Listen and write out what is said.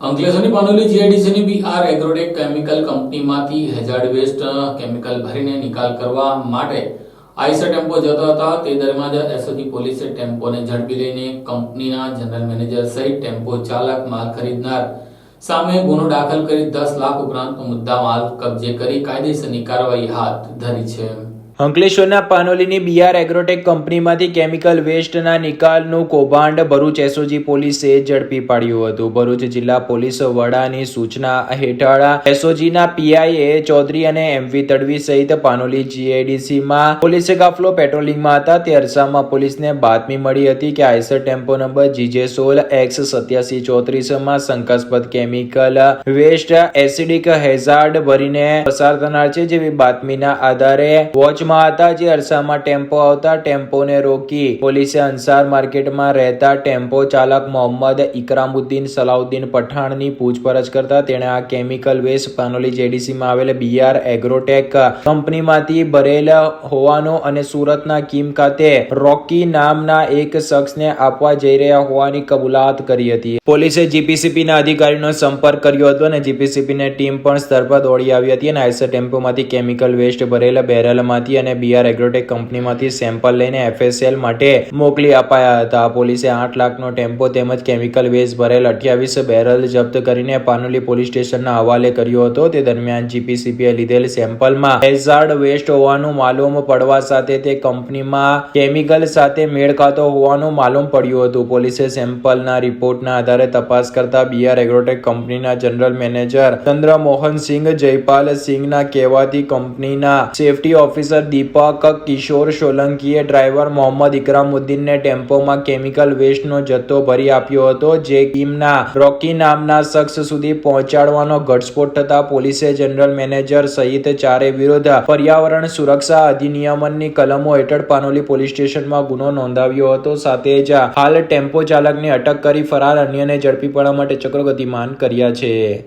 અંકલેશ્વરની પાનોલી જીઆઈડીસીની BR Agrotech chemical કંપનીમાંથી hazard waste chemical ભરીને નિકાલ કરવા માટે આઈસર ટેમ્પો જતા હતા. તે દરમિયાન એસઓજી પોલીસે ટેમ્પોને ઝડપી લઈને કંપનીના જનરલ મેનેજર સહિત ટેમ્પો ચાલક માલ ખરીદનાર સામે ગુનો દાખલ કરી દસ લાખ ઉપરાંત મુદ્દા માલ કબજે કરી કાયદેસરની કાર્યવાહી હાથ ધરી છે. અંકલેશ્વરના પાનોલીની બીઆર એગ્રોટેક કંપનીમાંથી કેમિકલ વેસ્ટના નિકાલનું કૌભાંડ ભરૂચ એસઓજી પોલીસે ઝડપી પાડ્યું હતું. ભરૂચ જિલ્લા પોલીસ વડાની સૂચના હેઠળ એસઓજીના પીઆઈએ ચૌધરી અને એમવી તડવી સહિત પાનોલી જીઆઈડીસીમાં પોલીસે કાફલો પેટ્રોલિંગમાં હતા. તે અરસામાં પોલીસને બાતમી મળી હતી કે આઈસર ટેમ્પો નંબર જીજે સોલ એક્સ સત્યાસી ચોત્રીસમાં શંકાસ્પદ કેમિકલ વેસ્ટ એસિડિક હેઝાર્ડ ભરીને પસાર થનાર છે જેવી બાતમીના આધારે વોચમાં હતા જે અરસામાં ટેમ્પો આવતા ટેમ્પોને રોકી પોલીસે અંસાર માર્કેટમાં રહેતા ટેમ્પો ચાલક મોહમ્મદ ઇકરામુદ્દીન સલાઉદ્દીન પઠાણની પૂછપરછ કરતા તેણે આ કેમિકલ વેસ્ટ પાનોલી જેડીસીમાં આવેલ બીઆર એગ્રોટેક કંપનીમાંથી ભરેલ હોવાનો અને સુરતના કિમ ખાતે રોકી નામના એક શખ્સને આપવા જઈ રહ્યા હોવાની કબૂલાત કરી હતી. પોલીસે જીપીસીપીના અધિકારીનો સંપર્ક કર્યો હતો અને જીપીસીપીની ટીમ પણ સ્તર પર દોડી આવી હતી અને આઈસર ટેમ્પોમાંથી કેમિકલ વેસ્ટ ભરેલા બેરલમાંથી અને બીઆર એગ્રોટેક કંપનીમાંથી સેમ્પલ લઈને એફએસએલ માટે મોકલી અપાયા હતા. પોલીસે આઠ લાખનો ટેમ્પો તેમજ કેમિકલ વેસ્ટ ભરેલ અઠ્યાવીસ બેરલ જપ્ત કરીને પાનોલી પોલીસ સ્ટેશનના હવાલે કર્યો હતો. તે દરમિયાન જીપીસીપીએ લીધેલ સેમ્પલમાં હેઝાર્ડ વેસ્ટ હોવાનું માલુમ પડવા સાથે તે કંપનીમાં કેમિકલ સાથે મેળ ખાતો હોવાનું માલુમ પડ્યું હતું. પોલીસે સેમ્પલના રિપોર્ટના આધારે તપાસ કરતા બીઆર એગ્રોટેક કંપનીના જનરલ મેનેજર ચંદ્રમોહન સિંઘ જયપાલ સિંઘના કહેવાથી કંપનીના સેફટી ઓફિસર દીપક, કિશોર, સોલંકીએ ડ્રાઈવર મોહમ્મદ ઇકરામુદ્દીનને ટેમ્પોમાં કેમિકલ વેસ્ટનો જથ્થો ભરી આપ્યો હતો, જે કિમના રોકી નામના શખ્સ સુધી પહોંચાડવાનો ઘટસ્ફોટ થતા પોલીસે જનરલ મેનેજર સહિત ચારે વિરુદ્ધ પર્યાવરણ સુરક્ષા અધિનિયમની કલમો હેઠળ પાનોલી પોલીસ સ્ટેશનમાં ગુનો નોંધાવ્યો હતો. સાથે જ હાલ ટેમ્પો ચાલકને અટક કરી ફરાર અન્યને ઝડપી પાડવા માટે ચક્રો ગતિમાન કર્યા છે.